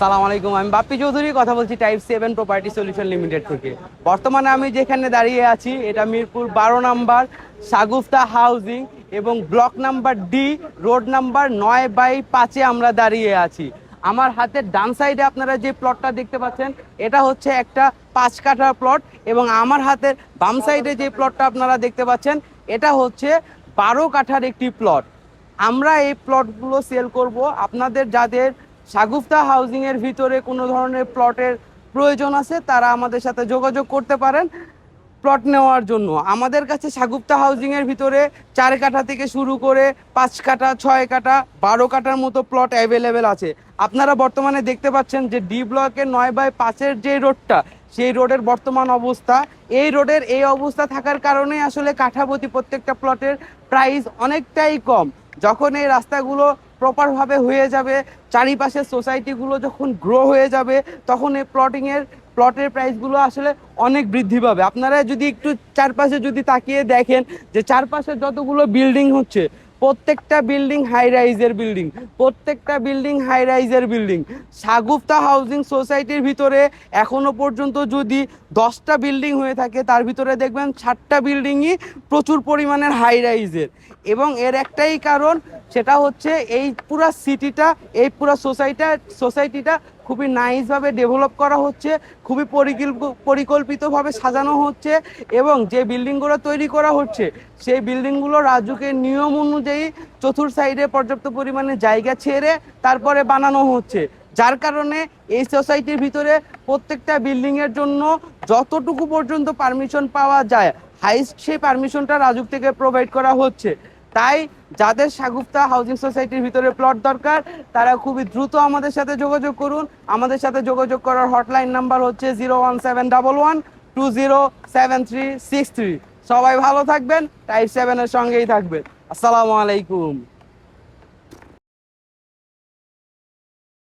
সালাম আলাইকুম, আমি বাপ্পি চৌধুরী, কথা বলছি type seven property solution limited থেকে। বর্তমানে আমি যেখানে দাঁড়িয়ে আছি, এটা মিরপুর বারো নাম্বার সাগুফতা হাউজিং এবং block number D road number নয় বাই পাঁচে আমরা দাঁড়িয়ে আছি। আমার হাতের ডান সাইডে আপনারা যে প্লটটা দেখতে পাচ্ছেন, এটা হচ্ছে একটা পাঁচ কাঠার প্লট এবং আমার হাতের বাম সাইডে যে প্লটটা আপনারা দেখতে পাচ্ছেন, এটা হচ্ছে বারো কাঠার একটি প্লট আমরা এই প্লটগুলো সেল করব। আপনাদের যাদের সাগুফতা হাউজিং এর ভিতরে কোনো ধরনের প্লটের প্রয়োজন আছে, তারা আমাদের সাথে যোগাযোগ করতে পারেন প্লট নেওয়ার জন্য। আমাদের কাছে সাগুপ্তা হাউজিং এর ভিতরে চার কাঠা থেকে শুরু করে পাঁচ কাঠা, ছয় কাঠা, বারো কাঠার মতো প্লট অ্যাভেলেবেল আছে। আপনারা বর্তমানে দেখতে পাচ্ছেন যে ডি ব্লকের নয় বাই পাঁচের যে রোডটা, সেই রোডের বর্তমান অবস্থা। এই রোডের এই অবস্থা থাকার কারণে আসলে কাঠাপতি প্রত্যেকটা প্লটের প্রাইস অনেকটাই কম। যখন এই রাস্তাগুলো প্রপারভাবে হয়ে যাবে, চারিপাশের সোসাইটিগুলো যখন গ্রো হয়ে যাবে, তখন এই প্লটিংয়ের প্লটের প্রাইসগুলো আসলে অনেক বৃদ্ধি পাবে। আপনারা যদি একটু চারপাশে যদি তাকিয়ে দেখেন যে চারপাশে যতগুলো বিল্ডিং হচ্ছে, প্রত্যেকটা বিল্ডিং হাই রাইজের বিল্ডিং প্রত্যেকটা বিল্ডিং হাই রাইজের বিল্ডিং সাগুপ্তা হাউজিং সোসাইটির ভিতরে এখনও পর্যন্ত যদি দশটা বিল্ডিং হয়ে থাকে, তার ভিতরে দেখবেন ষাটটা বিল্ডিংই প্রচুর পরিমাণের হাই রাইজের এবং এর একটাই কারণ সেটা হচ্ছে এই পুরা সিটিটা এই পুরা সোসাইটা সোসাইটিটা খুবই নাইসভাবে ডেভেলপ করা হচ্ছে, খুবই পরিকল্প পরিকল্পিতভাবে সাজানো হচ্ছে এবং যে বিল্ডিংগুলো তৈরি করা হচ্ছে, সেই বিল্ডিংগুলো রাজুকের নিয়ম অনুযায়ী চতুর সাইডে পর্যাপ্ত পরিমাণে জায়গা ছেড়ে তারপরে বানানো হচ্ছে। যার কারণে এই সোসাইটির ভিতরে প্রত্যেকটা বিল্ডিংয়ের জন্য যতটুকু পর্যন্ত পারমিশন পাওয়া যায় হাইস্ট সেই পারমিশনটা রাজুক থেকে প্রোভাইড করা হচ্ছে। তাই যাদের সাগুপ্তা হাউজিং সোসাইটির ভিতরে প্লট দরকার, তারা খুবই দ্রুত আমাদের সাথে যোগাযোগ করুন। আমাদের সাথে যোগাযোগ করার হটলাইন নাম্বার হচ্ছে zero one seven double one two zero seven three six three সবাই ভালো থাকবেন টাইপ সেভেনের সঙ্গেই থাকবেন। আসসালামু আলাইকুম।